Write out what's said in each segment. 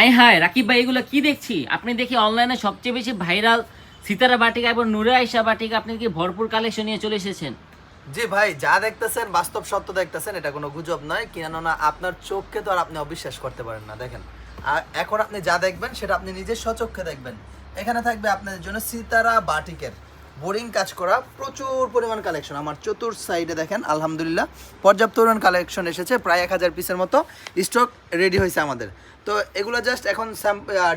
আয় হায়, রাকিব ভাই, এগুলো কি দেখছি? আপনি দেখি অনলাইনে সবচেয়ে বেশি ভাইরাল সিতারা বাটিকা এবং নুরে আইসা বাটিকা, আপনি কি ভরপুর কালেকশন নিয়ে চলে এসেছেন? জি ভাই, যা দেখতেছেন বাস্তব সত্য দেখতেছেন, এটা কোনো গুজব নয়। কেননা আপনার চোখকে তো আর আপনি অবিশ্বাস করতে পারেন না, দেখেন। আর এখন আপনি যা দেখবেন, সেটা আপনি নিজের স্বচক্ষে দেখবেন। এখানে থাকবে আপনাদের জন্য সিতারা বাটিকের। বোরিং কাজ করা প্রচুর পরিমাণ কালেকশন আমার চতুর সাইডে দেখেন, আলহামদুলিল্লাহ, পর্যাপ্ত পরিমাণ কালেকশন এসেছে, প্রায় এক হাজার পিসের মতো স্টক রেডি হয়েছে আমাদের। তো এগুলো জাস্ট এখন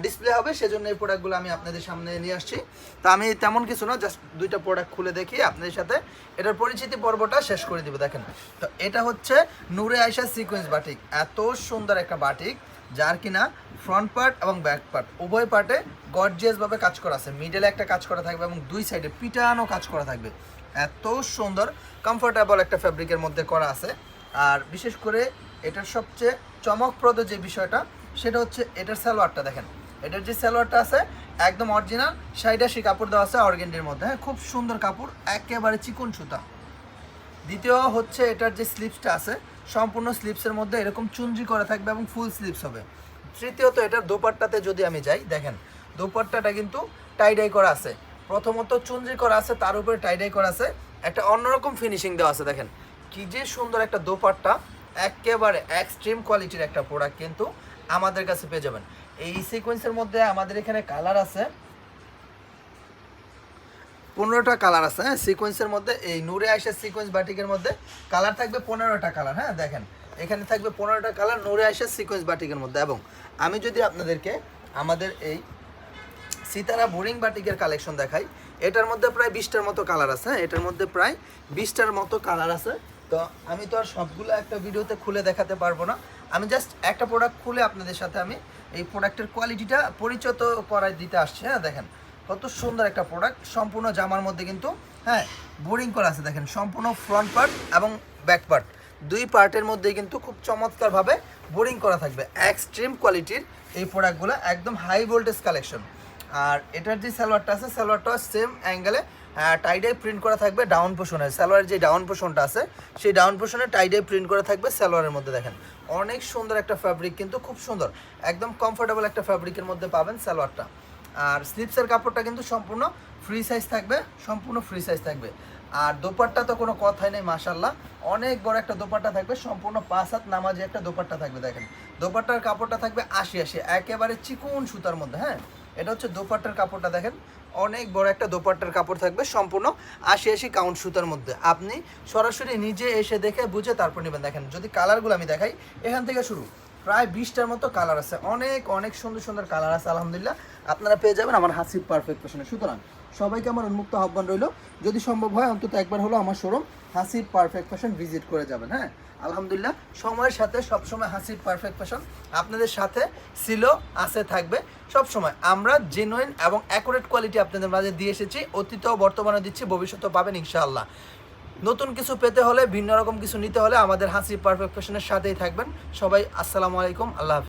ডিসপ্লে হবে, সেজন্য এই প্রোডাক্টগুলো আমি আপনাদের সামনে নিয়ে আসছি। তো আমি তেমন কিছু না জাস্ট দুইটা প্রোডাক্ট খুলে দেখি আপনাদের সাথে। এটার পরিচিতি পর্বটা শেষ করে দিব, দেখেন। তো এটা হচ্ছে নূরে আয়সা সিকোয়েন্স বাটিক এত সুন্দর একটা বাটিক যার কিনা ফ্রন্ট পার্ট এবং ব্যাক পার্ট উভয় পার্টে গর্জিয়াস ভাবে কাজ করা আছে। মিডলে একটা কাজ করা থাকবে এবং দুই সাইডে পিটানো কাজ করা থাকবে। এত সুন্দর কমফোর্টেবল একটা ফ্যাব্রিকের মধ্যে করা আছে। আর বিশেষ করে এটার সবচেয়ে চমকপ্রদ যে বিষয়টা, সেটা হচ্ছে এটার সালোয়ারটা দেখেন। এটার যে সালোয়ারটা আছে, একদম অরিজিনাল সাইডে সেই কাপড় দেওয়া আছে অর্গেন্ডির মধ্যে। হ্যাঁ খুব সুন্দর কাপড়, একেবারে চিকন সুতা। দ্বিতীয় হচ্ছে এটার যে স্লিপসটা আছে, সম্পূর্ণ স্লিপসের মধ্যে এরকম চুনজি করা থাকবে এবং ফুল স্লিপস হবে। তৃতীয়ত এটার দোপাট্টাতে যদি আমি যাই, দেখেন, দোপাট্টাটা কিন্তু টাইডাই করা আছে। প্রথমত চুনজি করা আছে, তার উপরে টাইডাই করা আছে। একটা অন্যরকম ফিনিশিং দেওয়া আছে, দেখেন। কি যে সুন্দর একটা দোপাট্টা, একেবারে এক্সট্রিম কোয়ালিটির একটা প্রোডাক্ট কিন্তু আমাদের কাছে পেয়ে যাবেন। এই সিকোয়েন্সের মধ্যে আমাদের এখানে কালার আছে। পনেরোটা কালার আছে হ্যাঁ? সিকোয়েন্সের মধ্যে, এই নূরে আইসা সিকোয়েন্স বাটিকের মধ্যে কালার থাকবে পনেরোটা কালার হ্যাঁ? দেখেন, এখানে থাকবে পনেরোটা কালার নূরে আইসা সিকোয়েন্স বাটিকের মধ্যে। এবং আমি যদি আপনাদেরকে আমাদের এই সিতারা বোরিং বাটিকের কালেকশন দেখাই, এটার মধ্যে প্রায় বিশটার মতো কালার আছে হ্যাঁ? এটার মধ্যে প্রায় বিশটার মতো কালার আছে। তো আমি তো আর সবগুলো একটা ভিডিওতে খুলে দেখাতে পারব না। আমি জাস্ট একটা প্রোডাক্ট খুলে আপনাদের সাথে আমি এই প্রোডাক্টের কোয়ালিটিটা পরিচিত করাই দিতে আসছি হ্যাঁ? দেখেন কত সুন্দর একটা প্রোডাক্ট সম্পূর্ণ জামার মধ্যে কিন্তু হ্যাঁ বোরিং করা আছে দেখেন, সম্পূর্ণ ফ্রন্ট পার্ট এবং ব্যাক পার্ট দুই পার্টের মধ্যে কিন্তু খুব চমৎকারভাবে বোরিং করা থাকবে। এক্সট্রিম কোয়ালিটির এই প্রোডাক্টগুলো একদম হাই ভোল্টেজ কালেকশন আর এটার যে সালোয়ারটা আছে সালোয়ারটা সেম অ্যাঙ্গেলে টাইডাই প্রিন্ট করা থাকবে ডাউন পোষণে সালোয়ারের যে ডাউন পোষণটা আছে, সেই ডাউন পোষণে টাইডাই প্রিন্ট করা থাকবে সালোয়ারের মধ্যে দেখেন। অনেক সুন্দর একটা ফ্যাব্রিক কিন্তু খুব সুন্দর। একদম কমফোর্টেবল একটা ফ্যাব্রিকের মধ্যে পাবেন সালোয়ারটা। আর স্লিপসের কাপড়টা কিন্তু সম্পূর্ণ ফ্রি সাইজ থাকবে, সম্পূর্ণ ফ্রি সাইজ থাকবে। আর দোপাট্টা তো কোনো কথাই নেই মাশাল্লাহ অনেক বড় একটা দোপাট্টা থাকবে, সম্পূর্ণ পাঁচ হাত নামাজে একটা দোপাট্টা থাকবে, দেখেন। দোপাট্টার কাপড়টা থাকবে আশি আশি, একেবারে চিকুন সুতার মধ্যে হ্যাঁ? এটা হচ্ছে দোপাট্টার কাপড়টা, দেখেন। অনেক বড় একটা দোপাট্টার কাপড় থাকবে, সম্পূর্ণ আশি আশি কাউন্ট সুতার মধ্যে। আপনি সরাসরি নিজে এসে দেখে বুঝে তারপর নেবেন, দেখেন। যদি কালারগুলো আমি দেখাই, এখান থেকে শুরু। প্রায় বিশটার মতো কালার আছে। অনেক অনেক সুন্দর সুন্দর কালার আছে, আলহামদুলিল্লাহ। আপনারা পেয়ে যাবেন আমার হাসিব পারফেক্ট পেশনে সুতরাং, সবাইকে আমার উন্মুক্ত আহ্বান রইল, যদি সম্ভব হয় অন্তত একবার হলো আমার showroom Hasib perfect fashion visit করে যাবেন হ্যাঁ? আলহামদুলিল্লাহ, সময়ের সাথে সবসময় হাসিব পারফেক্ট ফ্যাশন আপনাদের সাথে ছিল, আছে, থাকবে। সব সময় আমরা জেনুইন এবং অ্যাকুরেট কোয়ালিটি আপনাদের মাঝে দিয়ে এসেছি অতীতেও বর্তমানে দিচ্ছি, ভবিষ্যতেও পাবেন, ইনশাআল্লাহ। নতুন কিছু পেতে হলে, ভিন্ন রকম কিছু নিতে হলে আমাদের হাসি পারফেক্ট ফ্যাশনের সাথেই থাকবেন। সবাই, আসসালামু আলাইকুম, আল্লাহ